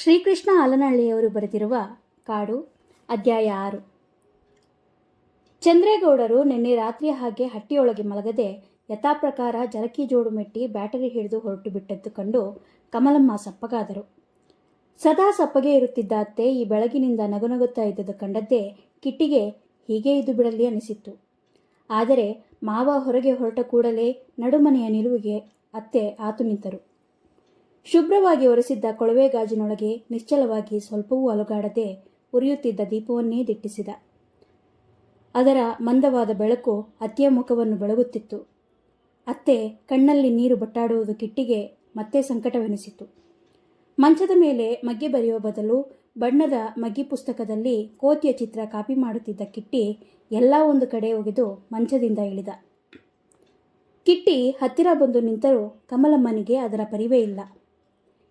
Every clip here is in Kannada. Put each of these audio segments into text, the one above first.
ಶ್ರೀಕೃಷ್ಣ ಅಲನಹಳ್ಳಿಯವರು ಬರೆದಿರುವ ಕಾಡು, ಅಧ್ಯಾಯ ಆರು. ಚಂದ್ರೇಗೌಡರು ನಿನ್ನೆ ರಾತ್ರಿ ಹಾಗೆ ಹಟ್ಟಿಯೊಳಗೆ ಮಲಗದೆ ಯಥಾಪ್ರಕಾರ ಜಲಕಿ ಜೋಡು ಮೆಟ್ಟಿ ಬ್ಯಾಟರಿ ಹಿಡಿದು ಹೊರಟು ಬಿಟ್ಟದ್ದು ಕಂಡು ಕಮಲಮ್ಮ ಸಪ್ಪಗಾದರು. ಸದಾ ಸಪ್ಪಗೆ ಇರುತ್ತಿದ್ದ ಅತ್ತೆ ಈ ಬೆಳಗಿನಿಂದ ನಗುನಗುತ್ತಾ ಇದ್ದದ್ದು ಕಂಡದ್ದೇ ಕಿಟ್ಟಿಗೆ ಹೀಗೆ ಇದ್ದು ಬಿಡಲಿ ಅನಿಸಿತ್ತು. ಆದರೆ ಮಾವ ಹೊರಗೆ ಹೊರಟ ಕೂಡಲೇ ನಡುಮನೆಯ ನಿಲುವಿಗೆ ಅತ್ತೆ ಆತು ನಿಂತರು. ಶುಭ್ರವಾಗಿ ಒರೆಸಿದ್ದ ಕೊಳವೆ ಗಾಜಿನೊಳಗೆ ನಿಶ್ಚಲವಾಗಿ ಸ್ವಲ್ಪವೂ ಅಲುಗಾಡದೆ ಉರಿಯುತ್ತಿದ್ದ ದೀಪವನ್ನೇ ದಿಟ್ಟಿಸಿದ. ಅದರ ಮಂದವಾದ ಬೆಳಕು ಅತ್ತೆಯ ಮುಖವನ್ನು ಬೆಳಗುತ್ತಿತ್ತು. ಅತ್ತೆ ಕಣ್ಣಲ್ಲಿ ನೀರು ಬಟ್ಟಾಡುವುದು ಕಿಟ್ಟಿಗೆ ಮತ್ತೆ ಸಂಕಟವೆನಿಸಿತು ಮಂಚದ ಮೇಲೆ ಮಗ್ಗೆ ಬರೆಯುವ ಬದಲು ಬಣ್ಣದ ಮಗ್ಗಿ ಪುಸ್ತಕದಲ್ಲಿ ಕೋತಿಯ ಚಿತ್ರ ಕಾಪಿ ಮಾಡುತ್ತಿದ್ದ ಕಿಟ್ಟಿ ಎಲ್ಲ ಒಂದು ಕಡೆ ಒಗೆದು ಮಂಚದಿಂದ ಇಳಿದ. ಕಿಟ್ಟಿ ಹತ್ತಿರ ಬಂದು ನಿಂತರೂ ಕಮಲಮ್ಮನಿಗೆ ಅದರ ಪರಿವೇ ಇಲ್ಲ.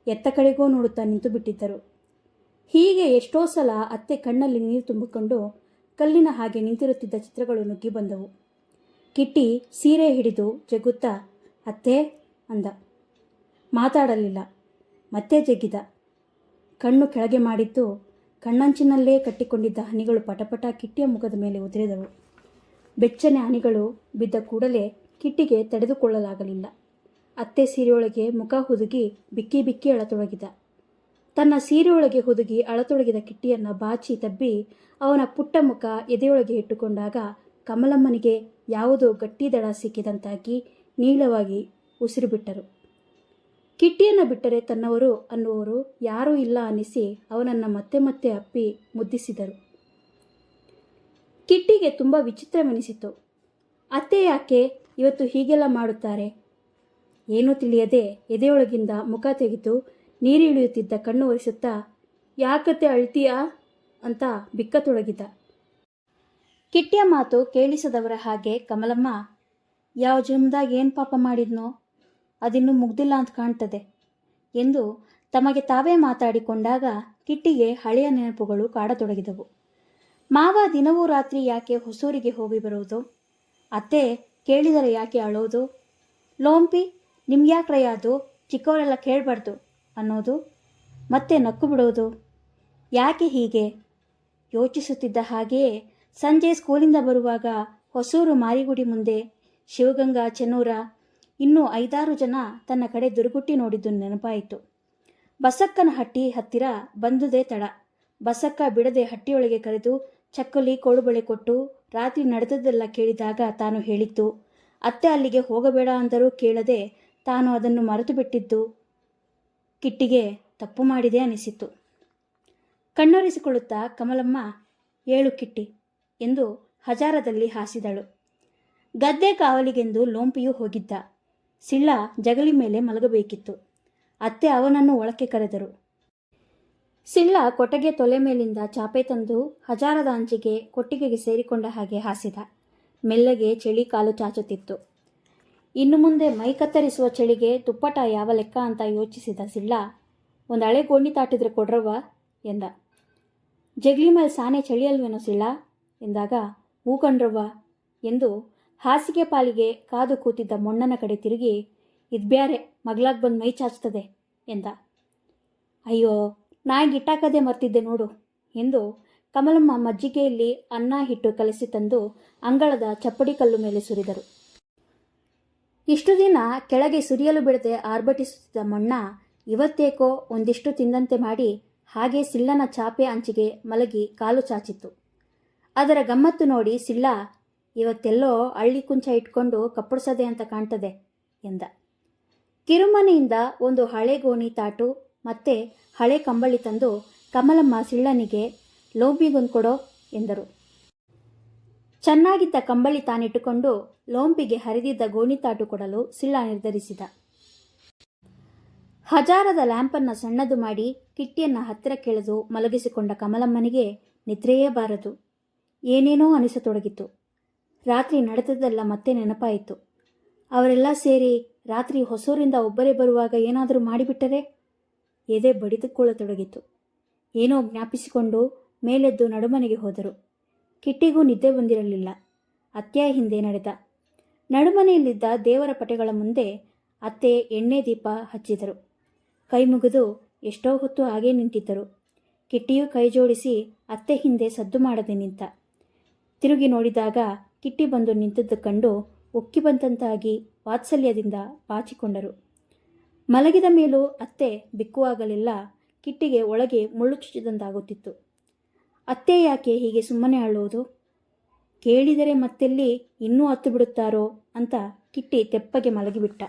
ಎತ್ತ ಕಡೆಗೂ ನೋಡುತ್ತಾ ನಿಂತು ಬಿಟ್ಟಿದ್ದರು. ಹೀಗೆ ಎಷ್ಟೋ ಸಲ ಅತ್ತೆ ಕಣ್ಣಲ್ಲಿ ನೀರು ತುಂಬಿಕೊಂಡು ಕಲ್ಲಿನ ಹಾಗೆ ನಿಂತಿರುತ್ತಿದ್ದ ಚಿತ್ರಗಳು ನುಗ್ಗಿ ಬಂದವು. ಕಿಟ್ಟಿ ಸೀರೆ ಹಿಡಿದು ಜಗ್ಗುತ್ತಾ ಅತ್ತೆ, ಅಂದ. ಮಾತಾಡಲಿಲ್ಲ. ಮತ್ತೆ ಜಗ್ಗಿದ ಕಣ್ಣು ಕೆಳಗೆ ಮಾಡಿದ್ದು ಕಣ್ಣಂಚಿನಲ್ಲೇ ಕಟ್ಟಿಕೊಂಡಿದ್ದ ಹನಿಗಳು ಪಟಪಟ ಕಿಟ್ಟಿಯ ಮುಖದ ಮೇಲೆ ಉದುರಿದವು. ಬೆಚ್ಚನೆ ಹನಿಗಳು ಬಿದ್ದ ಕೂಡಲೇ ಕಿಟ್ಟಿಗೆ ತಡೆದುಕೊಳ್ಳಲಾಗಲಿಲ್ಲ. ಅತ್ತೆ ಸೀರೆಯೊಳಗೆ ಮುಖ ಹುದುಗಿ ಬಿಕ್ಕಿ ಬಿಕ್ಕಿ ಅಳತೊಡಗಿದ ತನ್ನ ಸೀರೆಯೊಳಗೆ ಹುದುಗಿ ಅಳತೊಡಗಿದ ಕಿಟ್ಟಿಯನ್ನು ಬಾಚಿ ತಬ್ಬಿ ಅವನ ಪುಟ್ಟ ಮುಖ ಎದೆಯೊಳಗೆ ಇಟ್ಟುಕೊಂಡಾಗ ಕಮಲಮ್ಮನಿಗೆ ಯಾವುದೋ ಗಟ್ಟಿ ದಡ ಸಿಕ್ಕಿದಂತಾಗಿ ನೀಳವಾಗಿ ಉಸಿರು ಬಿಟ್ಟರು. ಕಿಟ್ಟಿಯನ್ನು ಬಿಟ್ಟರೆ ತನ್ನವರು ಅನ್ನುವರು ಯಾರೂ ಇಲ್ಲ ಅನ್ನಿಸಿ ಅವನನ್ನು ಮತ್ತೆ ಮತ್ತೆ ಅಪ್ಪಿ ಮುದ್ದಿಸಿದರು. ಕಿಟ್ಟಿಗೆ ತುಂಬ ವಿಚಿತ್ರವೆನಿಸಿತು ಅತ್ತೆ ಯಾಕೆ ಇವತ್ತು ಹೀಗೆಲ್ಲ ಮಾಡುತ್ತಾರೆ? ಏನೂ ತಿಳಿಯದೆ ಎದೆಯೊಳಗಿಂದ ಮುಖ ತೆಗೆದು ನೀರಿಳಿಯುತ್ತಿದ್ದ ಕಣ್ಣು ಒರೆಸುತ್ತಾ, ಯಾಕತ್ತೆ ಅಳ್ತೀಯಾ? ಅಂತ ಬಿಕ್ಕತೊಡಗಿದ. ಕಿಟ್ಟಿಯ ಮಾತು ಕೇಳಿಸದವರ ಹಾಗೆ ಕಮಲಮ್ಮ, ಯಾವ ಜನ್ಮದಾಗ ಏನು ಪಾಪ ಮಾಡಿದ್ನೋ, ಅದಿನ್ನೂ ಮುಗ್ದಿಲ್ಲ ಅಂತ ಕಾಣ್ತದೆ ಎಂದು ತಮಗೆ ತಾವೇ ಮಾತಾಡಿಕೊಂಡಾಗ ಕಿಟ್ಟಿಗೆ ಹಳೆಯ ನೆನಪುಗಳು ಕಾಡತೊಡಗಿದವು. ಮಾವ ದಿನವೂ ರಾತ್ರಿ ಯಾಕೆ ಹೊಸೂರಿಗೆ ಹೋಗಿ ಬರೋದು ಅತ್ತೆ ಕೇಳಿದರೆ ಯಾಕೆ ಅಳೋದು ಲೋಂಪಿ ನಿಮ್ಗ್ಯಾಕ್ರಯ್ಯ ಅದು? ಚಿಕ್ಕವರೆಲ್ಲ ಕೇಳಬಾರ್ದು ಅನ್ನೋದು? ಮತ್ತೆ ನಕ್ಕು ಬಿಡೋದು? ಯಾಕೆ ಹೀಗೆ? ಯೋಚಿಸುತ್ತಿದ್ದ ಹಾಗೆಯೇ ಸಂಜೆ ಸ್ಕೂಲಿಂದ ಬರುವಾಗ ಹೊಸೂರು ಮಾರಿಗುಡಿ ಮುಂದೆ ಶಿವಗಂಗಾ, ಚೆನ್ನೂರ ಇನ್ನೂ ಐದಾರು ಜನ ತನ್ನ ಕಡೆ ದುರುಗುಟ್ಟಿ ನೋಡಿದ್ದು ನೆನಪಾಯಿತು. ಬಸಕ್ಕನ ಹಟ್ಟಿ ಹತ್ತಿರ ಬಂದುದೇ ತಡ. ಬಸಕ್ಕ ಬಿಡದೆ ಹಟ್ಟಿಯೊಳಗೆ ಕರೆದು ಚಕ್ಕಲಿ ಕೋಳುಬಳೆ ಕೊಟ್ಟು ರಾತ್ರಿ ನಡೆದದ್ದೆಲ್ಲ ಕೇಳಿದಾಗ ತಾನು ಹೇಳಿತ್ತು ಅತ್ತೆ ಅಲ್ಲಿಗೆ ಹೋಗಬೇಡ ಅಂದರೂ ಕೇಳದೆ ತಾನು ಅದನ್ನು ಮರೆತು ಬಿಟ್ಟಿದ್ದು ಕಿಟ್ಟಿಗೆ ತಪ್ಪು ಮಾಡಿದೆ ಅನಿಸಿತು. ಕಣ್ಣೊರೆಸಿಕೊಳ್ಳುತ್ತಾ ಕಮಲಮ್ಮ, ಏಳು ಕಿಟ್ಟಿ ಎಂದು ಹಜಾರದಲ್ಲಿ ಹಾಸಿದಳು. ಗದ್ದೆ ಕಾವಲಿಗೆಂದು ಲೋಂಪಿಯು ಹೋಗಿದ್ದ. ಸಿಳ್ಳ ಜಗಲಿ ಮೇಲೆ ಮಲಗಬೇಕಿತ್ತು. ಅತ್ತೆ ಅವನನ್ನು ಒಳಕ್ಕೆ ಕರೆದರು. ಸಿಳ್ಳ ಕೊಟಗೆ ತೊಲೆ ಮೇಲಿಂದ ಚಾಪೆ ತಂದು ಹಜಾರದ ಅಂಚಿಗೆ ಕೊಟ್ಟಿಗೆಗೆ ಸೇರಿಕೊಂಡ ಹಾಗೆ ಹಾಸಿದ. ಮೆಲ್ಲಗೆ ಚಳಿ ಕಾಲು ಚಾಚುತ್ತಿತ್ತು. ಇನ್ನು ಮುಂದೆ ಮೈ ಕತ್ತರಿಸುವ ಚಳಿಗೆ ತುಪ್ಪಟ ಯಾವ ಲೆಕ್ಕ ಅಂತ ಯೋಚಿಸಿದ ಸಿಳ್ಳ ಒಂದು ಹಳೆ ಗೋಣಿ ತಾಟಿದ್ರೆ ಕೊಡ್ರವ್ವ? ಎಂದ. ಜಗ್ಲಿ ಮೇಲೆ ಸಾನೆ ಚಳಿಯಲ್ವೇನೋ ಸಿಳ್ಳ ಎಂದಾಗ, ಹೂ ಕಣ್ರವ್ವ ಎಂದು ಹಾಸಿಗೆ ಪಾಲಿಗೆ ಕಾದು ಕೂತಿದ್ದ ಮೊಣ್ಣನ ಕಡೆ ತಿರುಗಿ ಇದ್ಬ್ಯಾರೆ ಮಗ್ಲಾಗ್ ಬಂದು ಮೈ ಚಾಚ್ತದೆ, ಎಂದ. ಅಯ್ಯೋ, ನಾಯಿಗೆ ಇಟ್ಟಾಕದೆ ಮರ್ತಿದ್ದೆ ನೋಡು, ಎಂದು ಕಮಲಮ್ಮ ಮಜ್ಜಿಗೆಯಲ್ಲಿ ಅನ್ನ ಹಿಟ್ಟು ಕಲಸಿ ತಂದು ಅಂಗಳದ ಚಪ್ಪಡಿ ಕಲ್ಲು ಮೇಲೆ ಸುರಿದರು. ಇಷ್ಟು ದಿನ ಕೆಳಗೆ ಸುರಿಯಲು ಬಿಡದೆ ಆರ್ಭಟಿಸುತ್ತಿದ್ದ ಮಣ್ಣ ಇವತ್ತೇಕೋ ಒಂದಿಷ್ಟು ತಿಂದಂತೆ ಮಾಡಿ ಹಾಗೆ ಸಿಳ್ಳನ ಚಾಪೆ ಅಂಚಿಗೆ ಮಲಗಿ ಕಾಲು ಚಾಚಿತ್ತು. ಅದರ ಗಮ್ಮತ್ತು ನೋಡಿ ಸಿಳ್ಳ, ಇವತ್ತೆಲ್ಲೋ ಹಳ್ಳಿ ಕುಂಚ ಇಟ್ಕೊಂಡು ಕಪ್ಪಡಿಸದೆ ಅಂತ ಕಾಣ್ತದೆ ಎಂದ. ಕಿರುಮನೆಯಿಂದ ಒಂದು ಹಳೆ ಗೋಣಿ ತಾಟು ಮತ್ತೆ ಹಳೆ ಕಂಬಳಿ ತಂದು ಕಮಲಮ್ಮ ಸಿಳ್ಳನಿಗೆ ಲೋಬಿಗೊಂದು ಕೊಡೋ ಎಂದರು. ಚೆನ್ನಾಗಿದ್ದ ಕಂಬಳಿ ತಾನಿಟ್ಟುಕೊಂಡು ಲೋಂಪಿಗೆ ಹರಿದಿದ್ದ ಗೋಣಿತಾಟು ಕೊಡಲು ಸಿಳ್ಳ ನಿರ್ಧರಿಸಿದ. ಹಜಾರದ ಲ್ಯಾಂಪನ್ನು ಸಣ್ಣದು ಮಾಡಿ ಕಿಟ್ಟಿಯನ್ನು ಹತ್ತಿರ ಕೆಳೆದು ಮಲಗಿಸಿಕೊಂಡ ಕಮಲಮ್ಮನಿಗೆ ನಿದ್ರೆಯೇ ಬಾರದು. ಏನೇನೋ ಅನಿಸತೊಡಗಿತು ರಾತ್ರಿ ನಡೆದದ್ದೆಲ್ಲ ಮತ್ತೆ ನೆನಪಾಯಿತು. ಅವರೆಲ್ಲ ಸೇರಿ ರಾತ್ರಿ ಹೊಸೂರಿಂದ ಒಬ್ಬರೇ ಬರುವಾಗ ಏನಾದರೂ ಮಾಡಿಬಿಟ್ಟರೆ? ಎದೆ ಬಡಿದುಕೊಳ್ಳತೊಡಗಿತು. ಏನೋ ಜ್ಞಾಪಿಸಿಕೊಂಡು ಮೇಲೆದ್ದು ನಡುಮನೆಗೆ ಹೋದರು. ಕಿಟ್ಟಿಗೂ ನಿದ್ದೆ ಬಂದಿರಲಿಲ್ಲ. ಅತ್ತೆಯ ಹಿಂದೆ ನಡೆದ. ನಡುಮನೆಯಲ್ಲಿದ್ದ ದೇವರ ಪಟೆಗಳ ಮುಂದೆ ಅತ್ತೆ ಎಣ್ಣೆ ದೀಪ ಹಚ್ಚಿದರು. ಕೈ ಮುಗಿದು ಎಷ್ಟೋ ಹೊತ್ತು ಹಾಗೇ ನಿಂತಿದ್ದರು. ಕಿಟ್ಟಿಯು ಕೈ ಜೋಡಿಸಿ ಅತ್ತೆ ಹಿಂದೆ ಸದ್ದು ಮಾಡದೆ ನಿಂತ. ತಿರುಗಿ ನೋಡಿದಾಗ ಕಿಟ್ಟಿ ಬಂದು ನಿಂತದ್ದು ಕಂಡು ಉಕ್ಕಿ ಬಂದಂತಾಗಿ ವಾತ್ಸಲ್ಯದಿಂದ ಬಾಚಿಕೊಂಡರು ಮಲಗಿದ ಮೇಲೂ ಅತ್ತೆ ಬಿಕ್ಕುವಾಗಲೆಲ್ಲ ಕಿಟ್ಟಿಗೆ ಒಳಗೆ ಮುಳ್ಳು ಚುಚ್ಚಿದಂತಾಗುತ್ತಿತ್ತು. ಅತ್ತೆ ಯಾಕೆ ಹೀಗೆ ಸುಮ್ಮನೆ ಅಳುವುದು? ಕೇಳಿದರೆ ಮತ್ತೆಲ್ಲಿ ಇನ್ನೂ ಹತ್ತು ಬಿಡುತ್ತಾರೋ ಅಂತ ಕಿಟ್ಟಿ ತೆಪ್ಪಗೆ ಮಲಗಿಬಿಟ್ಟ.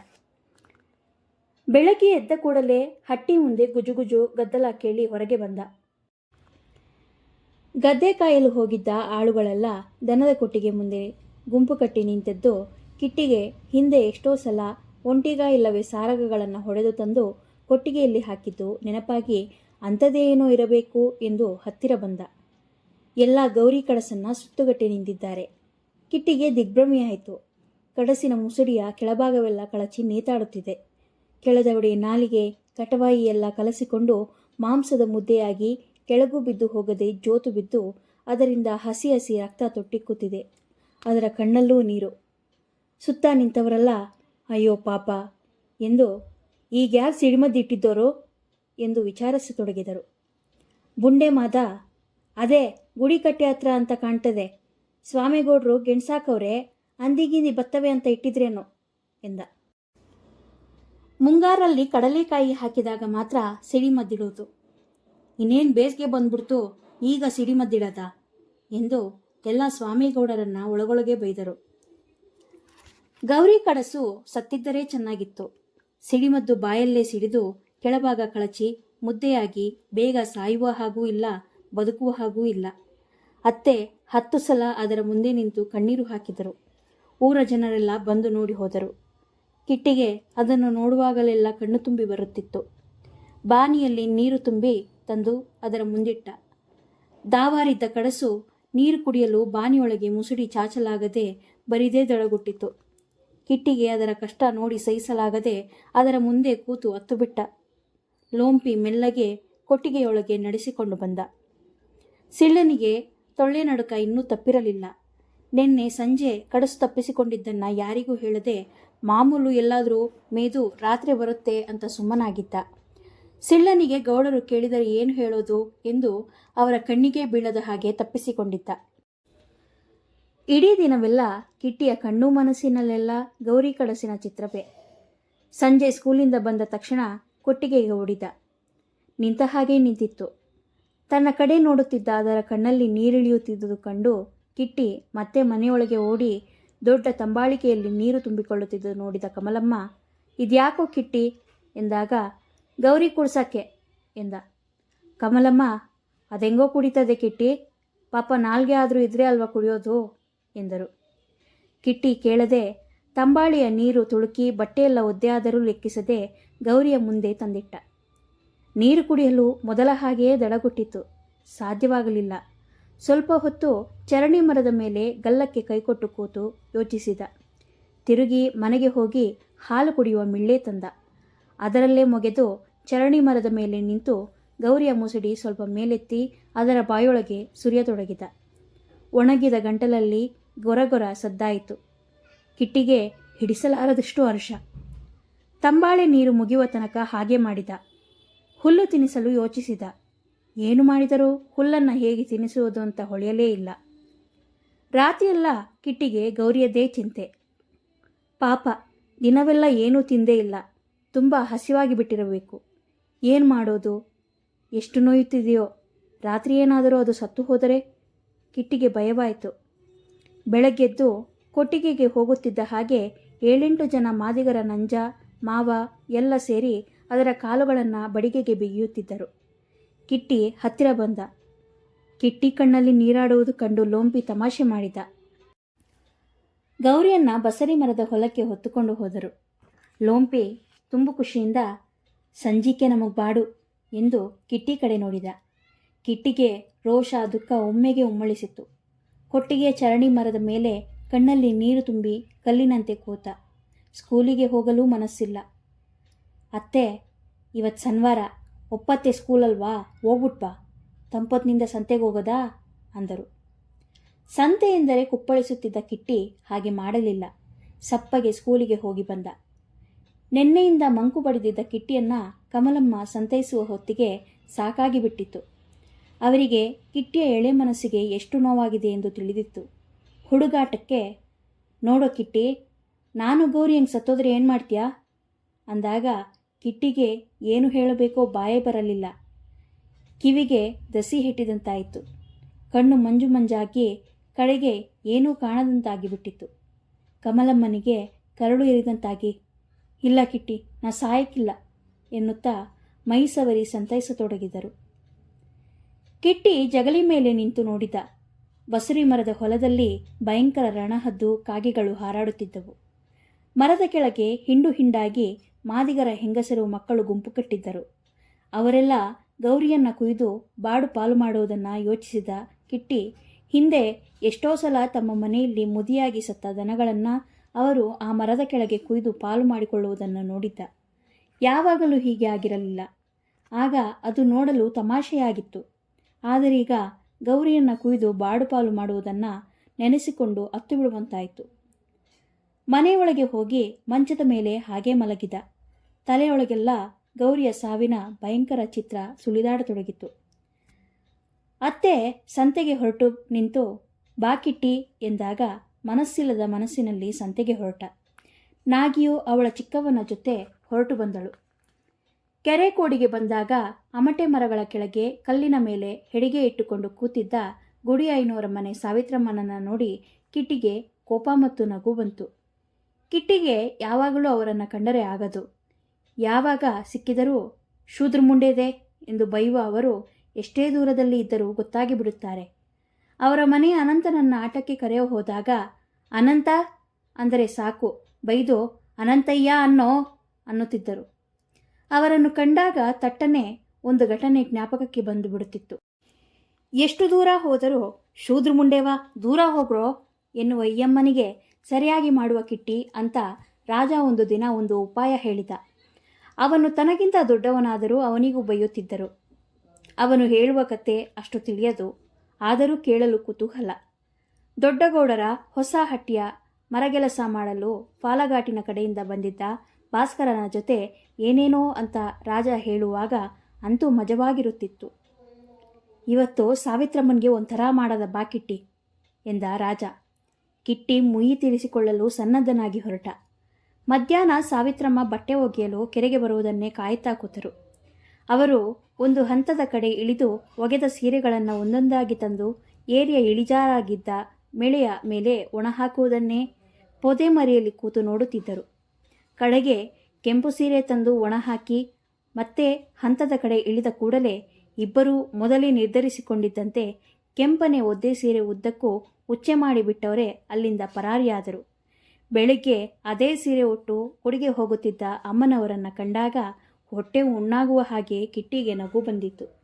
ಬೆಳಗ್ಗೆ ಎದ್ದ ಕೂಡಲೇ ಹಟ್ಟಿ ಮುಂದೆ ಗುಜುಗುಜು ಗದ್ದಲ ಕೇಳಿ ಹೊರಗೆ ಬಂದ. ಗದ್ದೆ ಕಾಯಲು ಹೋಗಿದ್ದ ಆಳುಗಳೆಲ್ಲ ದನದ ಕೊಟ್ಟಿಗೆ ಮುಂದೆ ಗುಂಪು ಕಟ್ಟಿ ನಿಂತದ್ದು ಕಿಟ್ಟಿಗೆ ಹಿಂದೆ ಎಷ್ಟೋ ಸಲ ಒಂಟಿಗ ಇಲ್ಲವೇ ಸಾರಗಗಳನ್ನು ಹೊಡೆದು ತಂದು ಕೊಟ್ಟಿಗೆಯಲ್ಲಿ ಹಾಕಿದ್ದು ನೆನಪಾಗಿ ಅಂಥದೇ ಏನೋ ಇರಬೇಕು ಎಂದು ಹತ್ತಿರ ಬಂದ. ಎಲ್ಲ ಗೌರಿ ಕಡಸನ್ನ ಸುತ್ತುಗಟ್ಟಿ ನಿಂತಿದ್ದಾರೆ. ಕಿಟ್ಟಿಗೆ ದಿಗ್ಭ್ರಮೆಯಾಯಿತು ಕಡಸಿನ ಮುಸುಡಿಯ ಕೆಳಭಾಗವೆಲ್ಲ ಕಳಚಿ ನೇತಾಡುತ್ತಿದೆ. ಕೆಳದವಡೆ ನಾಲಿಗೆ ಕಟವಾಯಿ ಎಲ್ಲ ಕಲಸಿಕೊಂಡು ಮಾಂಸದ ಮುದ್ದೆಯಾಗಿ ಕೆಳಗೂ ಬಿದ್ದು ಹೋಗದೆ ಜೋತು ಬಿದ್ದು ಅದರಿಂದ ಹಸಿ ಹಸಿ ರಕ್ತ ತೊಟ್ಟಿಕ್ಕುತ್ತಿದೆ. ಅದರ ಕಣ್ಣಲ್ಲೂ ನೀರು. ಸುತ್ತ ನಿಂತವರೆಲ್ಲ, ಅಯ್ಯೋ ಪಾಪ! ಎಂದು, ಈಗ್ಯಾರು ಸಿಡಿಮದ್ದಿಟ್ಟಿದ್ದೋರು? ಎಂದು ವಿಚಾರಿಸತೊಡಗಿದರು. ಬುಂಡೆ ಮಾದ ಅದೇ ಗುಡಿ ಕಟ್ಟೆ ಹತ್ರ ಅಂತ ಕಾಣ್ತದೆ. ಸ್ವಾಮಿಗೌಡರು ಗೆಣ್ಸಾಕವ್ರೆ ಅಂದಿಗಿಂದಿ ಬತ್ತವೆ ಅಂತ ಇಟ್ಟಿದ್ರೇನೋ ಎಂದ. ಮುಂಗಾರಲ್ಲಿ ಕಡಲೆಕಾಯಿ ಹಾಕಿದಾಗ ಮಾತ್ರ ಸಿಡಿಮದ್ದಿಡೋದು ಇನ್ನೇನು ಬೇಸಿಗೆ ಬಂದ್ಬಿಡ್ತು, ಈಗ ಸಿಡಿಮದ್ದಿಡದ ಎಂದು ಎಲ್ಲ ಸ್ವಾಮಿಗೌಡರನ್ನ ಒಳಗೊಳಗೆ ಬೈದರು. ಗೌರಿ ಕಡಸು ಸತ್ತಿದ್ದರೆ ಚೆನ್ನಾಗಿತ್ತು. ಸಿಡಿಮದ್ದು ಬಾಯಲ್ಲೇ ಸಿಡಿದು ಕೆಳಭಾಗ ಕಳಚಿ ಮುದ್ದೆಯಾಗಿ ಬೇಗ ಸಾಯುವ ಹಾಗೂ ಇಲ್ಲ ಬದುಕುವ ಹಾಗೂ ಇಲ್ಲ. ಅತ್ತೆ ಹತ್ತು ಸಲ ಅದರ ಮುಂದೆ ನಿಂತು ಕಣ್ಣೀರು ಹಾಕಿದರು. ಊರ ಜನರೆಲ್ಲ ಬಂದು ನೋಡಿ ಹೋದರು. ಕಿಟ್ಟಿಗೆ ಅದನ್ನು ನೋಡುವಾಗಲೆಲ್ಲ ಕಣ್ಣು ತುಂಬಿ ಬರುತ್ತಿತ್ತು. ಬಾನಿಯಲ್ಲಿ ನೀರು ತುಂಬಿ ತಂದು ಅದರ ಮುಂದಿಟ್ಟ. ದಾವಾರಿದ್ದ ಕಡಸು ನೀರು ಕುಡಿಯಲು ಬಾನಿಯೊಳಗೆ ಮುಸುಡಿ ಚಾಚಲಾಗದೆ ಬರಿದೇ ದಳಗುಟ್ಟಿತು ಕಿಟ್ಟಿಗೆ ಅದರ ಕಷ್ಟ ನೋಡಿ ಸಹಿಸಲಾಗದೆ ಅದರ ಮುಂದೆ ಕೂತು ಅತ್ತುಬಿಟ್ಟ. ಲೋಂಪಿ ಮೆಲ್ಲಗೆ ಕೊಟ್ಟಿಗೆಯೊಳಗೆ ನಡೆಸಿಕೊಂಡು ಬಂದ. ಸಿಳ್ಳನಿಗೆ ತೊಳ್ಳೆ ನಡುಕ ಇನ್ನೂ ತಪ್ಪಿರಲಿಲ್ಲ. ನಿನ್ನೆ ಸಂಜೆ ಕಡಸು ತಪ್ಪಿಸಿಕೊಂಡಿದ್ದನ್ನ ಯಾರಿಗೂ ಹೇಳದೆ ಮಾಮೂಲು ಎಲ್ಲಾದರೂ ಮೇದು ರಾತ್ರಿ ಬರುತ್ತೆ ಅಂತ ಸುಮ್ಮನಾಗಿದ್ದ. ಸಿಳ್ಳನಿಗೆ ಗೌಡರು ಕೇಳಿದರೆ ಏನು ಹೇಳೋದು ಎಂದು ಅವರ ಕಣ್ಣಿಗೆ ಬೀಳದ ಹಾಗೆ ತಪ್ಪಿಸಿಕೊಂಡಿದ್ದ. ಇಡೀ ದಿನವೆಲ್ಲ ಕಿಟ್ಟಿಯ ಕಣ್ಣು ಮನಸ್ಸಿನಲ್ಲೆಲ್ಲ ಗೌರಿ ಕಡಸಿನ ಚಿತ್ರವೇ. ಸಂಜೆ ಸ್ಕೂಲಿಂದ ಬಂದ ತಕ್ಷಣ ಕೊಟ್ಟಿಗೆಗೆ ಓಡಿದ. ನಿಂತ ಹಾಗೆ ನಿಂತಿತ್ತು. ತನ್ನ ಕಡೆ ನೋಡುತ್ತಿದ್ದ ಅದರ ಕಣ್ಣಲ್ಲಿ ನೀರಿಳಿಯುತ್ತಿದ್ದುದು ಕಂಡು ಕಿಟ್ಟಿ ಮತ್ತೆ ಮನೆಯೊಳಗೆ ಓಡಿ ದೊಡ್ಡ ತಂಬಾಳಿಕೆಯಲ್ಲಿ ನೀರು ತುಂಬಿಕೊಳ್ಳುತ್ತಿದ್ದುದು ನೋಡಿದ ಕಮಲಮ್ಮ, ಇದ್ಯಾಕೋ ಕಿಟ್ಟಿ? ಎಂದಾಗ, ಗೌರಿ ಕುಡ್ಸಕ್ಕೆ ಎಂದ. ಕಮಲಮ್ಮ, ಅದೆಂಗೋ ಕುಡಿತದೆ ಕಿಟ್ಟಿ? ಪಾಪ ನಾಲ್ಗೆ ಆದರೂ ಇದ್ರೆ ಅಲ್ವಾ ಕುಡಿಯೋದು? ಎಂದರು. ಕಿಟ್ಟಿ ಕೇಳದೆ ತಂಬಾಳಿಯ ನೀರು ತುಳುಕಿ ಬಟ್ಟೆಯೆಲ್ಲ ಒದ್ದೆಯಾದರೂ ಲೆಕ್ಕಿಸದೆ ಗೌರಿಯ ಮುಂದೆ ತಂದಿಟ್ಟ. ನೀರು ಕುಡಿಯಲು ಮೊದಲ ಹಾಗೆಯೇ ದಡಗುಟ್ಟಿತು. ಸಾಧ್ಯವಾಗಲಿಲ್ಲ. ಸ್ವಲ್ಪ ಹೊತ್ತು ಚರಣಿ ಮರದ ಮೇಲೆ ಗಲ್ಲಕ್ಕೆ ಕೈಕೊಟ್ಟು ಕೂತು ಯೋಚಿಸಿದ. ತಿರುಗಿ ಮನೆಗೆ ಹೋಗಿ ಹಾಲು ಕುಡಿಯುವ ಮಿಳ್ಳೆ ತಂದ. ಅದರಲ್ಲೇ ಮೊಗೆದು ಚರಣಿ ಮರದ ಮೇಲೆ ನಿಂತು ಗೌರಿಯ ಮುಸುಡಿ ಸ್ವಲ್ಪ ಮೇಲೆತ್ತಿ ಅದರ ಬಾಯೊಳಗೆ ಸುರಿಯತೊಡಗಿದ. ಒಣಗಿದ ಗಂಟಲಲ್ಲಿ ಗೊರಗೊರ ಸದ್ದಾಯಿತು. ಕಿಟ್ಟಿಗೆ ಹಿಡಿಸಲಾರದಷ್ಟು ಹರ್ಷ ತಂಬಾಳೆ ನೀರು ಮುಗಿಯುವ ತನಕ ಹಾಗೆ ಮಾಡಿದ. ಹುಲ್ಲು ತಿನ್ನಿಸಲು ಯೋಚಿಸಿದ. ಏನು ಮಾಡಿದರೂ ಹುಲ್ಲನ್ನು ಹೇಗೆ ತಿನ್ನಿಸುವುದು ಅಂತ ಹೊಳೆಯಲೇ ಇಲ್ಲ. ರಾತ್ರಿಯೆಲ್ಲ ಕಿಟ್ಟಿಗೆ ಗೌರಿಯದೇ ಚಿಂತೆ. ಪಾಪ, ದಿನವೆಲ್ಲ ಏನೂ ತಿಂದೇ ಇಲ್ಲ. ತುಂಬ ಹಸಿವಾಗಿ ಬಿಟ್ಟಿರಬೇಕು. ಏನು ಮಾಡೋದು? ಎಷ್ಟು ನೋಯುತ್ತಿದೆಯೋ? ರಾತ್ರಿ ಏನಾದರೂ ಅದು ಸತ್ತು ಹೋದರೆ? ಕಿಟ್ಟಿಗೆ ಭಯವಾಯಿತು. ಬೆಳಗ್ಗೆದ್ದು ಕೊಟ್ಟಿಗೆಗೆ ಹೋಗುತ್ತಿದ್ದ ಹಾಗೆ ಏಳೆಂಟು ಜನ ಮಾದಿಗರ ನಂಜ, ಮಾವ ಎಲ್ಲ ಸೇರಿ ಅದರ ಕಾಲುಗಳನ್ನು ಬಡಿಗೆಗೆ ಬಿಗಿಯುತ್ತಿದ್ದರು ಕಿಟ್ಟಿ ಹತ್ತಿರ ಬಂದ. ಕಿಟ್ಟಿ ಕಣ್ಣಲ್ಲಿ ನೀರಾಡುವುದು ಕಂಡು ಲೋಂಪಿ ತಮಾಷೆ ಮಾಡಿದ. ಗೌರಿಯನ್ನ ಬಸರಿ ಮರದ ಹೊಲಕ್ಕೆ ಹೊತ್ತುಕೊಂಡು ಹೋದರು. ಲೋಂಪಿ ತುಂಬು ಖುಷಿಯಿಂದ, ಸಂಜಿಕೆ ನಮಗೆ ಬಾಡು ಎಂದು ಕಿಟ್ಟಿ ಕಡೆ ನೋಡಿದ. ಕಿಟ್ಟಿಗೆ ರೋಷ ದುಃಖ ಒಮ್ಮೆಗೆ ಉಮ್ಮಳಿಸಿತು ಕೊಟ್ಟಿಗೆ ಚರಣಿ ಮರದ ಮೇಲೆ ಕಣ್ಣಲ್ಲಿ ನೀರು ತುಂಬಿ ಕಲ್ಲಿನಂತೆ ಕೂತ. ಸ್ಕೂಲಿಗೆ ಹೋಗಲು ಮನಸ್ಸಿಲ್ಲ. ಅತ್ತೆ ಇವತ್ತು ಶನಿವಾರ, ಒಪ್ಪತ್ತೆ ಸ್ಕೂಲಲ್ವಾ? ಹೋಗ್ಬಿಟ್ ಬಾ. ತಂಪೊತ್ತಿನಿಂದ ಸಂತೆಗೆ ಹೋಗೋದಾ? ಅಂದರು. ಸಂತೆ ಎಂದರೆ ಕುಪ್ಪಳಿಸುತ್ತಿದ್ದ ಕಿಟ್ಟಿ ಹಾಗೆ ಮಾಡಲಿಲ್ಲ. ಸಪ್ಪಗೆ ಸ್ಕೂಲಿಗೆ ಹೋಗಿ ಬಂದ. ನೆನ್ನೆಯಿಂದ ಮಂಕು ಬಡಿದಿದ್ದ ಕಿಟ್ಟಿಯನ್ನ ಕಮಲಮ್ಮ ಸಂತೈಸುವ ಹೊತ್ತಿಗೆ ಸಾಕಾಗಿ ಬಿಟ್ಟಿತ್ತು. ಅವರಿಗೆ ಕಿಟ್ಟಿಯ ಎಳೆ ಮನಸ್ಸಿಗೆ ಎಷ್ಟು ನೋವಾಗಿದೆ ಎಂದು ತಿಳಿದಿತ್ತು. ಹುಡುಗಾಟಕ್ಕೆ, ನೋಡೋ ಕಿಟ್ಟಿ, ನಾನು ಗೌರಿ ಹೆಂಗೆ ಸತ್ತೋದ್ರೆ ಏನು ಮಾಡ್ತೀಯಾ? ಅಂದಾಗ ಕಿಟ್ಟಿಗೆ ಏನು ಹೇಳಬೇಕೋ ಬಾಯೇ ಬರಲಿಲ್ಲ. ಕಿವಿಗೆ ದಸಿ ಹೆಟ್ಟಿದಂತಾಯಿತು. ಕಣ್ಣು ಮಂಜು ಮಂಜಾಗಿ ಕಡೆಗೆ ಏನೂ ಕಾಣದಂತಾಗಿ ಬಿಟ್ಟಿತ್ತು ಕಮಲಮ್ಮನಿಗೆ ಕರಳು ಇರಿದಂತಾಗಿ ಇಲ್ಲ ಕಿಟ್ಟಿ, ನಾ ಸಾಯಕ್ಕಿಲ್ಲ ಎನ್ನುತ್ತಾ ಮೈ ಸವರಿ ಸಂತೈಸತೊಡಗಿದರು. ಕಿಟ್ಟಿ ಜಗಲಿ ಮೇಲೆ ನಿಂತು ನೋಡಿದ. ಬಸುರಿ ಮರದ ಹೊಲದಲ್ಲಿ ಭಯಂಕರ ರಣಹದ್ದು ಕಾಗೆಗಳು ಹಾರಾಡುತ್ತಿದ್ದವು. ಮರದ ಕೆಳಗೆ ಹಿಂಡು ಹಿಂಡಾಗಿ ಮಾದಿಗರ ಹೆಂಗಸರು ಮಕ್ಕಳು ಗುಂಪು ಕಟ್ಟಿದ್ದರು. ಅವರೆಲ್ಲ ಗೌರಿಯನ್ನ ಕುಯ್ದು ಬಾಡು ಪಾಲು ಮಾಡುವುದನ್ನು ಯೋಚಿಸಿದ ಕಿಟ್ಟಿ, ಹಿಂದೆ ಎಷ್ಟೋ ಸಲ ತಮ್ಮ ಮನೆಯಲ್ಲಿ ಮುದಿಯಾಗಿ ಸತ್ತ ದನಗಳನ್ನು ಅವರು ಆ ಮರದ ಕೆಳಗೆ ಕುಯ್ದು ಪಾಲು ಮಾಡಿಕೊಳ್ಳುವುದನ್ನು ನೋಡಿದ್ದ. ಯಾವಾಗಲೂ ಹೀಗೆ ಆಗಿರಲಿಲ್ಲ. ಆಗ ಅದು ನೋಡಲು ತಮಾಷೆಯಾಗಿತ್ತು. ಆದರೀಗ ಗೌರಿಯನ್ನು ಕುಯ್ದು ಬಾಡುಪಾಲು ಮಾಡುವುದನ್ನು ನೆನೆಸಿಕೊಂಡು ಅತ್ತು ಬಿಡುವಂತಾಯಿತು. ಮನೆಯೊಳಗೆ ಹೋಗಿ ಮಂಚದ ಮೇಲೆ ಹಾಗೆ ಮಲಗಿದ. ತಲೆಯೊಳಗೆಲ್ಲ ಗೌರಿಯ ಸಾವಿನ ಭಯಂಕರ ಚಿತ್ರ ಸುಳಿದಾಡತೊಡಗಿತು ಅತ್ತೆ ಸಂತೆಗೆ ಹೊರಟು ನಿಂತು ಬಾಕಿಟ್ಟಿ ಎಂದಾಗ ಮನಸ್ಸಿಲ್ಲದ ಮನಸ್ಸಿನಲ್ಲಿ ಸಂತೆಗೆ ಹೊರಟ. ನಾಗಿಯು ಅವಳ ಚಿಕ್ಕವನ ಜೊತೆ ಹೊರಟು ಬಂದಳು. ಕೆರೆ ಕೋಡಿಗೆ ಬಂದಾಗ ಅಮಟೆ ಮರಗಳ ಕೆಳಗೆ ಕಲ್ಲಿನ ಮೇಲೆ ಹೆಡಿಗೆ ಇಟ್ಟುಕೊಂಡು ಕೂತಿದ್ದ ಗುಡಿ ಐನೂರ ಮನೆ ಸಾವಿತ್ರಮ್ಮನನ್ನು ನೋಡಿ ಕಿಟ್ಟಿಗೆ ಕೋಪ ಮತ್ತು ನಗು ಬಂತು. ಕಿಟ್ಟಿಗೆ ಯಾವಾಗಲೂ ಅವರನ್ನು ಕಂಡರೆ ಆಗದು. ಯಾವಾಗ ಸಿಕ್ಕಿದರೂ ಶೂದ್ರ ಮುಂಡೇದೆ ಎಂದು ಬೈಯುವ ಅವರು ಎಷ್ಟೇ ದೂರದಲ್ಲಿ ಇದ್ದರೂ ಗೊತ್ತಾಗಿ ಬಿಡುತ್ತಾರೆ. ಅವರ ಮನೆಯ ಅನಂತನನ್ನ ಆಟಕ್ಕೆ ಕರೆಯೋ ಹೋದಾಗ, ಅನಂತ? ಅಂದರೆ ಸಾಕು, ಬೈದು ಅನಂತಯ್ಯ ಅನ್ನೋ? ಅನ್ನುತ್ತಿದ್ದರು. ಅವರನ್ನು ಕಂಡಾಗ ತಟ್ಟನೆ ಒಂದು ಘಟನೆ ಜ್ಞಾಪಕಕ್ಕೆ ಬಂದು ಬಿಡುತ್ತಿತ್ತು. ಎಷ್ಟು ದೂರ ಹೋದರೂ ಶೂದ್ರ ಮುಂಡೇವಾ? ದೂರ ಹೋಗ್ರೋ? ಎನ್ನುವ ಅಯ್ಯಮ್ಮನಿಗೆ ಸರಿಯಾಗಿ ಮಾಡುವ ಕಿಟ್ಟಿ ಅಂತ ರಾಜ ಒಂದು ದಿನ ಒಂದು ಉಪಾಯ ಹೇಳಿದ. ಅವನು ತನಗಿಂತ ದೊಡ್ಡವನಾದರೂ ಅವನಿಗೂ ಬೈಯುತ್ತಿದ್ದರು. ಅವನು ಹೇಳುವ ಕತೆ ಅಷ್ಟು ತಿಳಿಯದು, ಆದರೂ ಕೇಳಲು ಕುತೂಹಲ. ದೊಡ್ಡಗೌಡರ ಹೊಸ ಹಟ್ಟಿಯ ಮರಗೆಲಸ ಮಾಡಲು ಫಾಲಘಾಟಿನ ಕಡೆಯಿಂದ ಬಂದಿದ್ದ ಭಾಸ್ಕರನ ಜೊತೆ ಏನೇನೋ ಅಂತ ರಾಜ ಹೇಳುವಾಗ ಅಂತೂ ಮಜವಾಗಿರುತ್ತಿತ್ತು. ಇವತ್ತು ಸಾವಿತ್ರಮ್ಮನಿಗೆ ಒಂಥರ ಮಾಡದ ಬಾಕಿಟ್ಟಿ ಎಂದ ರಾಜ. ಕಿಟ್ಟಿ ಮುಯಿ ತೀರಿಸಿಕೊಳ್ಳಲು ಸನ್ನದ್ಧನಾಗಿ ಹೊರಟ. ಮಧ್ಯಾಹ್ನ ಸಾವಿತ್ರಮ್ಮ ಬಟ್ಟೆ ಒಗೆಯಲು ಕೆರೆಗೆ ಬರುವುದನ್ನೇ ಕಾಯುತ್ತಾ ಕೂತರು. ಅವರು ಒಂದು ಹಂತದ ಕಡೆ ಇಳಿದು ಒಗೆದ ಸೀರೆಗಳನ್ನು ಒಂದೊಂದಾಗಿ ತಂದು ಏರಿಯ ಇಳಿಜಾರಾಗಿದ್ದ ಮೇಳೆಯ ಮೇಲೆ ಒಣಹಾಕುವುದನ್ನೇ ಪೊದೆ ಮರೆಯಲ್ಲಿ ಕೂತು ನೋಡುತ್ತಿದ್ದರು. ಕಡೆಗೆ ಕೆಂಪು ಸೀರೆ ತಂದು ಒಣಹಾಕಿ ಮತ್ತೆ ಹಂತದ ಕಡೆ ಇಳಿದ ಕೂಡಲೇ ಇಬ್ಬರೂ ಮೊದಲೇ ನಿರ್ಧರಿಸಿಕೊಂಡಿದ್ದಂತೆ ಕೆಂಪನೆ ಒದ್ದೆ ಸೀರೆ ಉದ್ದಕ್ಕೂ ಉಚ್ಚೆ ಮಾಡಿಬಿಟ್ಟವರೇ ಅಲ್ಲಿಂದ ಪರಾರಿಯಾದರು. ಬೆಳಿಗ್ಗೆ ಅದೇ ಸೀರೆ ಉಟ್ಟು ಹುಡುಗೆ ಹೋಗುತ್ತಿದ್ದ ಅಮ್ಮನವರನ್ನು ಕಂಡಾಗ ಹೊಟ್ಟೆ ಉಣ್ಣಾಗುವ ಹಾಗೆ ಕಿಟ್ಟಿಗೆ ನಗು ಬಂದಿತ್ತು.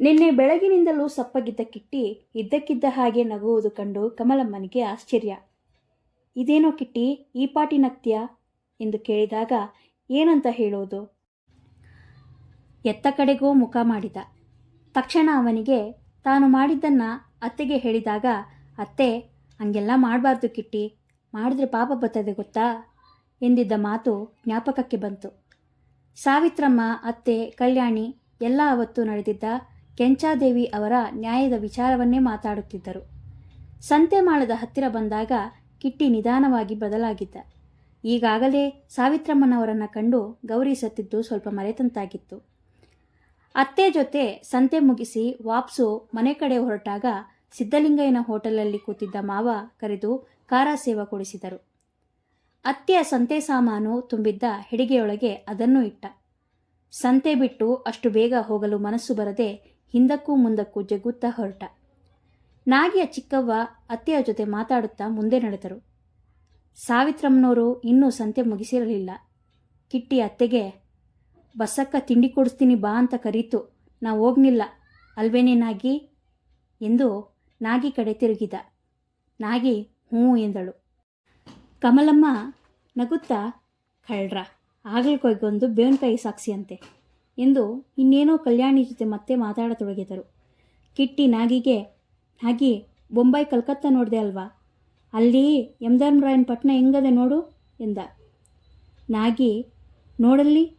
ನಿನ್ನೆ ಬೆಳಗಿನಿಂದಲೂ ಸಪ್ಪಗಿದ್ದ ಕಿಟ್ಟಿ ಇದ್ದಕ್ಕಿದ್ದ ಹಾಗೆ ನಗುವುದು ಕಂಡು ಕಮಲಮ್ಮನಿಗೆ ಆಶ್ಚರ್ಯ. ಇದೇನೋ ಕಿಟ್ಟಿ, ಈ ಪಾಟಿ ನಗ್ತೀಯಾ? ಎಂದು ಕೇಳಿದಾಗ, ಏನಂತ ಹೇಳೋದು? ಎತ್ತ ಕಡೆಗೂ ಮುಖ ಮಾಡಿದ. ತಕ್ಷಣ ಅವನಿಗೆ, ತಾನು ಮಾಡಿದ್ದನ್ನು ಅತ್ತೆಗೆ ಹೇಳಿದಾಗ, ಅತ್ತೆ, ಹಂಗೆಲ್ಲ ಮಾಡಬಾರ್ದು ಕಿಟ್ಟಿ. ಮಾಡಿದ್ರೆ ಪಾಪ ಬರ್ತದೆ ಗೊತ್ತಾ? ಎಂದಿದ್ದ ಮಾತು ಜ್ಞಾಪಕಕ್ಕೆ ಬಂತು. ಸಾವಿತ್ರಮ್ಮ, ಅತ್ತೆ, ಕಲ್ಯಾಣಿ ಎಲ್ಲ ಅವತ್ತು ನಡೆದಿದ್ದ ಕೆಂಚಾದೇವಿ ಅವರ ನ್ಯಾಯದ ವಿಚಾರವನ್ನೇ ಮಾತಾಡುತ್ತಿದ್ದರು. ಸಂತೆಮಾಳದ ಹತ್ತಿರ ಬಂದಾಗ ಕಿಟ್ಟಿ ನಿಧಾನವಾಗಿ ಬದಲಾಗಿದ್ದ. ಈಗಾಗಲೇ ಸಾವಿತ್ರಮ್ಮನವರನ್ನು ಕಂಡು ಗೌರಿ ಸತ್ತಿದ್ದು ಸ್ವಲ್ಪ ಮರೆತಂತಾಗಿತ್ತು. ಅತ್ತೆ ಜೊತೆ ಸಂತೆ ಮುಗಿಸಿ ವಾಪಸು ಮನೆ ಕಡೆ ಹೊರಟಾಗ ಸಿದ್ದಲಿಂಗಯ್ಯನ ಹೋಟೆಲಲ್ಲಿ ಕೂತಿದ್ದ ಮಾವ ಕರೆದು ಖಾರ ಸೇವ ಕೊಡಿಸಿದರು. ಅತ್ತೆಯ ಸಂತೆ ಸಾಮಾನು ತುಂಬಿದ್ದ ಹೆಡಿಗೆಯೊಳಗೆ ಅದನ್ನು ಇಟ್ಟ. ಸಂತೆ ಬಿಟ್ಟು ಅಷ್ಟು ಬೇಗ ಹೋಗಲು ಮನಸ್ಸು ಬರದೆ ಹಿಂದಕ್ಕೂ ಮುಂದಕ್ಕೂ ಜಗ್ಗುತ್ತಾ ಹೊರಟ. ನಾಗಿಯ ಚಿಕ್ಕವ್ವ ಅತ್ತೆಯ ಜೊತೆ ಮಾತಾಡುತ್ತಾ ಮುಂದೆ ನಡೆದರು. ಸಾವಿತ್ರಮ್ಮನವರು ಇನ್ನೂ ಸಂತೆ ಮುಗಿಸಿರಲಿಲ್ಲ. ಕಿಟ್ಟಿ ಅತ್ತೆಗೆ ಬಸ್ಸಕ್ಕ ತಿಂಡಿ ಕೊಡಿಸ್ತೀನಿ ಬಾ ಅಂತ ಕರೀತು. ನಾ ಹೋಗ್ನಿಲ್ಲ. ಅಲ್ವೇನೆ ನಾಗಿ? ಎಂದು ನಾಗಿ ಕಡೆ ತಿರುಗಿದ. ನಾಗಿ ಹ್ಞೂ ಎಂದಳು. ಕಮಲಮ್ಮ ನಗುತ್ತಾ, ಕಳ್ರ ಆಗಲ್ಕೊಯ್ಗೊಂದು ಬೇವನ್ಕಾಯಿ ಸಾಕ್ಷಿಯಂತೆ ಎಂದು ಇನ್ನೇನೋ ಕಲ್ಯಾಣಿ ಜೊತೆ ಮತ್ತೆ ಮಾತಾಡತೊಡಗಿದರು. ಕಿಟ್ಟಿ ನಾಗಿಗೆ, ನಾಗಿ ಬೊಂಬೈ ಕಲ್ಕತ್ತಾ ನೋಡಿದೆ ಅಲ್ವಾ? ಅಲ್ಲಿ ಯಮಧರ್ಮರಾಯನ ಪಟ್ಟಣ ಹೆಂಗದೆ ನೋಡು? ಎಂದ. ನಾಗಿ, ನೋಡಲ್ಲಿ?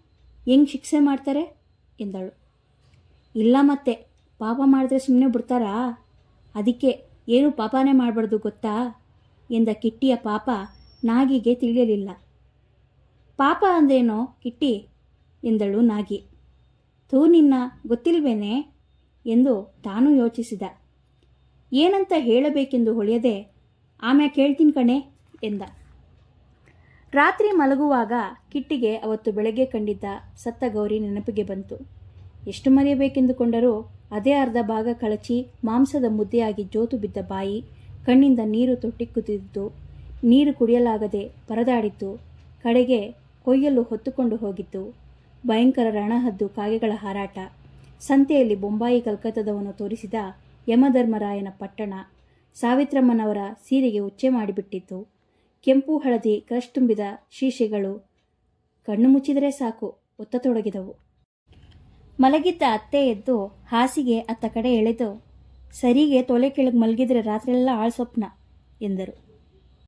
ಹೆಂಗೆ ಶಿಕ್ಷೆ ಮಾಡ್ತಾರೆ? ಎಂದಳು. ಇಲ್ಲ ಮತ್ತೆ, ಪಾಪ ಮಾಡಿದ್ರೆ ಸುಮ್ಮನೆ ಬಿಡ್ತಾರಾ? ಅದಕ್ಕೆ ಏನು ಪಾಪನೇ ಮಾಡಬಾರ್ದು ಗೊತ್ತಾ? ಎಂದ ಕಿಟ್ಟಿಯ ಪಾಪ ನಾಗಿಗೆ ತಿಳಿಯಲಿಲ್ಲ. ಪಾಪ ಅಂದ್ರೇನೋ ಕಿಟ್ಟಿ? ಎಂದಳು ನಾಗಿ. ತೂ ನಿನ್ನ, ಗೊತ್ತಿಲ್ವೇನೆ? ಎಂದು ತಾನೂ ಯೋಚಿಸಿದ. ಏನಂತ ಹೇಳಬೇಕೆಂದು ಹೊಳೆಯದೆ ಆಮ್ಯಾಕೆ ಹೇಳ್ತೀನಿ ಕಣೆ, ಎಂದ. ರಾತ್ರಿ ಮಲಗುವಾಗ ಕಿಟ್ಟಿಗೆ ಅವತ್ತು ಬೆಳಗ್ಗೆ ಕಂಡಿದ್ದ ಸತ್ತ ಗೌರಿ ನೆನಪಿಗೆ ಬಂತು. ಎಷ್ಟು ಮರೆಯಬೇಕೆಂದುಕೊಂಡರೂ ಅದೇ ಅರ್ಧ ಭಾಗ ಕಳಚಿ ಮಾಂಸದ ಮುದ್ದೆಯಾಗಿ ಜೋತು ಬಿದ್ದ ಬಾಯಿ ಕಣ್ಣಿಂದ ನೀರು ತೊಟ್ಟಿಕ್ಕುತ್ತಿದ್ದು ನೀರು ಕುಡಿಯಲಾಗದೆ ಪರದಾಡಿತ್ತು, ಕಡೆಗೆ ಕೊಯ್ಯಲು ಹೊತ್ತುಕೊಂಡು ಹೋಗಿತ್ತು. ಭಯಂಕರ ರಣಹದ್ದು ಕಾಗೆಗಳ ಹಾರಾಟ, ಸಂತೆಯಲ್ಲಿ ಬೊಂಬಾಯಿ ಕಲ್ಕತ್ತದವನು ತೋರಿಸಿದ ಯಮಧರ್ಮರಾಯನ ಪಟ್ಟಣ, ಸಾವಿತ್ರಮ್ಮನವರ ಸೀರೆಗೆ ಉಚ್ಚೆ ಮಾಡಿಬಿಟ್ಟಿತ್ತು. ಕೆಂಪು ಹಳದಿ ಕ್ರಶ್ ತುಂಬಿದ ಶೀಶೆಗಳು ಕಣ್ಣು ಮುಚ್ಚಿದರೆ ಸಾಕು ಒತ್ತತೊಡಗಿದವು ಮಲಗಿದ್ದ ಅತ್ತೆ ಎದ್ದು ಹಾಸಿಗೆ ಅತ್ತ ಕಡೆ ಎಳೆದು, ಸರಿಗೆ ತೊಲೆ ಕೆಳಗೆ ಮಲಗಿದ್ರೆ ರಾತ್ರಿಯೆಲ್ಲ ಆಳ್ ಸ್ವಪ್ನ, ಎಂದರು.